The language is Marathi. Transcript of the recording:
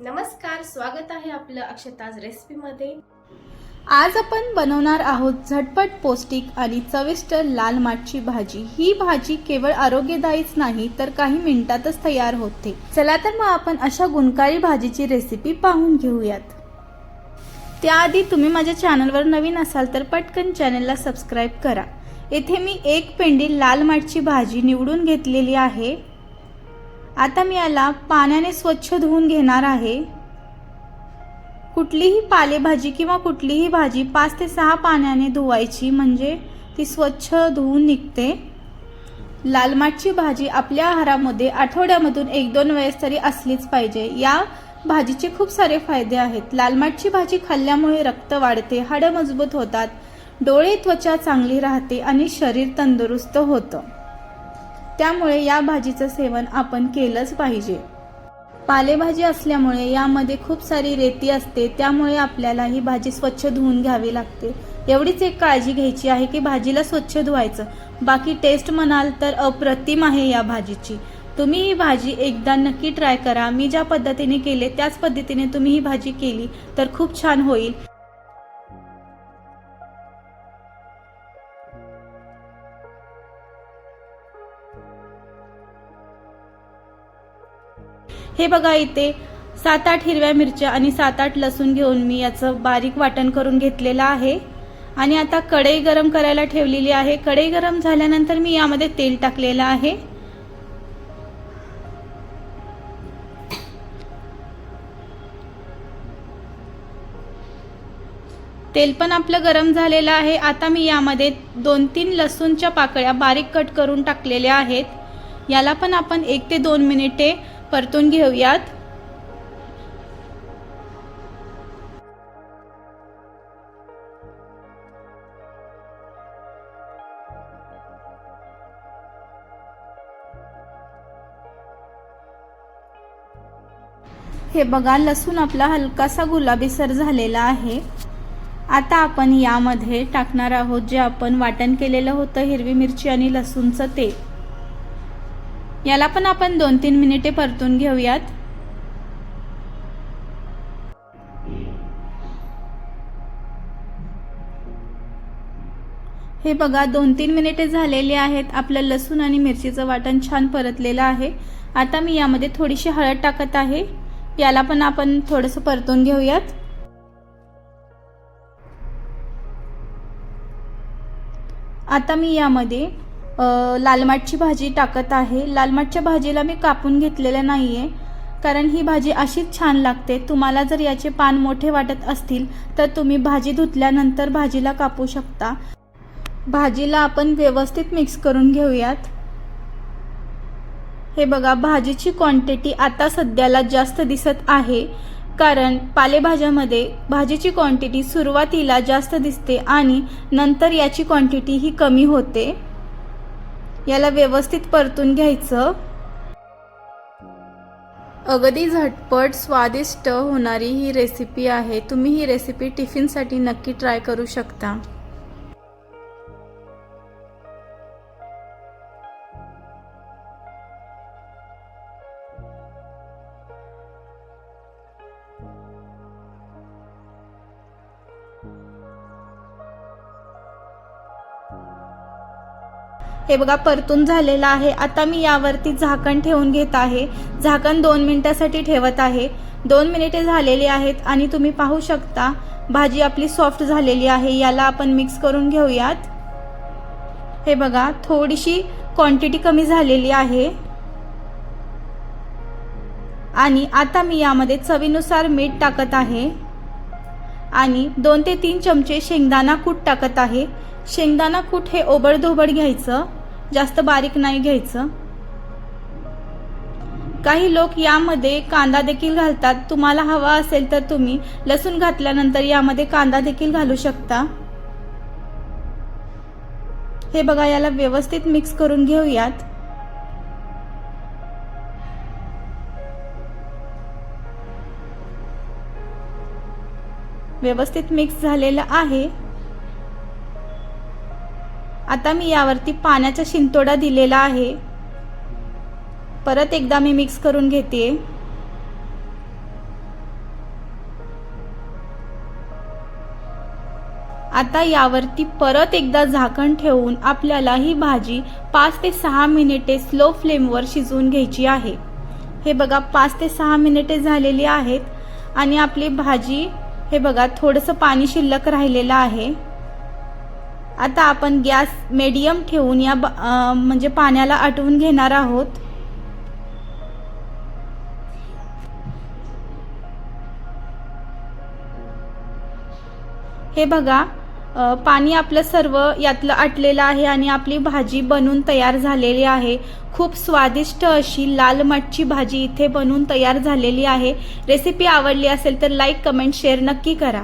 नमस्कार स्वागत आहे आपलं अक्षताज रेसिपीमध्ये. आज आपण बनवणार आहोत झटपट पौष्टिक आणि चविष्ट लाल माठची भाजी. ही भाजी केवळ आरोग्यदायीच नाही तर काही मिनिटातच तयार होते. चला तर मग आपण अशा गुणकारी भाजीची रेसिपी पाहून घेऊयात. त्याआधी तुम्ही माझ्या चॅनलवर नवीन असाल तर पटकन चॅनलला सबस्क्राईब करा. येथे मी एक पेंडी लाल माठची भाजी निवडून घेतलेली आहे. आता मी याला पाण्याने स्वच्छ धुवून घेणार आहे. कुठलीही पालेभाजी किंवा कुठलीही भाजी पाच ते सहा पाण्याने धुवायची म्हणजे ती स्वच्छ धुवून निघते. लाल माठची भाजी आपल्या आहारामध्ये आठवड्यामधून एक दोन वेळेस तरी असलीच पाहिजे. या भाजीचे खूप सारे फायदे आहेत. लालमाटची भाजी खाल्ल्यामुळे रक्त वाढते हाडं मजबूत होतात डोळे त्वचा चांगली राहते आणि शरीर तंदुरुस्त होतं. त्यामुळे या भाजीचं सेवन आपण केलंच पाहिजे. पालेभाजी असल्यामुळे यामध्ये खूप सारी रेती असते त्यामुळे आपल्याला ही भाजी स्वच्छ धुवून घ्यावी लागते. एवढीच एक काळजी घ्यायची आहे की भाजीला स्वच्छ धुवायचं. बाकी टेस्ट म्हणाल तर अप्रतिम आहे या भाजीची. तुम्ही ही भाजी एकदा नक्की ट्राय करा. मी ज्या पद्धतीने केले त्याच पद्धतीने तुम्ही ही भाजी केली तर खूप छान होईल. हे बघा इथे सात आठ हिरव्या मिरच्या आणि सात आठ लसूण घेऊन मी याचं बारीक वाटण करून घेतलेलं आहे. आणि आता कढई गरम करायला ठेवलेली आहे. कढई गरम झाल्यानंतर मी यामध्ये तेल टाकलेलं आहे. तेल पण आपलं गरम झालेलं आहे. आता मी यामध्ये दोन तीन लसूणच्या पाकळ्या बारीक कट करून टाकलेल्या आहेत. याला पण आपण एक ते दोन मिनिटे परतून घेऊयात. हे बघा लसूण आपला हलकासा गुलाबीसर झालेला आहे. आता आपण यामध्ये टाकणार आहोत जे आपण वाटण केलेलं होतं हिरवी मिरची आणि लसूणचं तेल याला पण आपण दोन तीन मिनिटे परतून घेऊयात. हे बघा दोन तीन मिनिटे झालेली आहेत. आपलं लसूण आणि मिरचीचं वाटण छान परतलेलं आहे. आता मी यामध्ये थोडीशी हळद टाकत आहे. याला पण आपण थोडंसं परतून घेऊयात. आता मी यामध्ये लालमाटची भाजी टाकत आहे. लालमाटच्या भाजीला मी कापून घेतलेलं नाही आहे कारण ही भाजी अशीच छान लागते. तुम्हाला जर याचे पान मोठे वाटत असतील तर तुम्ही भाजी धुतल्यानंतर भाजीला कापू शकता. भाजीला आपण व्यवस्थित मिक्स करून घेऊयात. हे बघा भाजीची क्वांटिटी आता सध्याला जास्त दिसत आहे. कारण पालेभाज्यामध्ये भाजीची क्वांटिटी सुरुवातीला जास्त दिसते आणि नंतर याची क्वांटिटी ही कमी होते. याला व्यवस्थित परतून घ्यायचं. अगदी झटपट स्वादिष्ट होणारी ही रेसिपी आहे. तुम्ही ही रेसिपी टिफिनसाठी नक्की ट्राय करू शकता. हे बघा परतून झालेलं आहे. आता मी यावरती झाकण ठेवून घेत आहे. झाकण दोन मिनिटासाठी ठेवत आहे. दोन मिनिटे झालेली आहेत आणि तुम्ही पाहू शकता भाजी आपली सॉफ्ट झालेली आहे. याला आपण मिक्स करून घेऊयात. हे बघा थोडीशी क्वांटिटी कमी झालेली आहे. आणि आता मी यामध्ये चवीनुसार मीठ टाकत आहे. आणि दोन ते तीन चमचे शेंगदाणा कूट टाकत आहे. शेंगदाणा कूट हे ओबडधोबड घ्यायचं. जास्त बारीक नाही घ्यायचं. काही लोक यामध्ये कांदा देखील घालतात. तुम्हाला हवा असेल तर तुम्ही लसूण घातल्यानंतर यामध्ये कांदा देखील घालू शकता. हे बघा याला व्यवस्थित मिक्स करून घेऊयात. व्यवस्थित मिक्स झालेलं आहे. आता मी यावरती पाण्याचा शिंतोडा दिलेला आहे. परत एकदा मी मिक्स करून घेते. आता यावरती परत एकदा झाकण ठेवून आपल्याला ही भाजी पाच ते सहा मिनिटे स्लो फ्लेमवर शिजवून घ्यायची आहे. हे बघा पाच ते सहा मिनिटे झालेली आहेत आणि आपली भाजी हे बघा थोडंसं पाणी शिल्लक राहिलेलं आहे. आता आपण गॅस मीडियम ठेवून या म्हणजे पाण्याला आटवून घेणार आहोत. हे बघा पाणी आपलं सर्व यातलं आटलेलं आहे आणि आपली भाजी बनून तयार झालेली आहे. खूप स्वादिष्ट अशी लाल मठची भाजी इथे बनून तयार झालेली आहे. रेसिपी आवडली असेल तर लाईक कमेंट शेअर नक्की करा.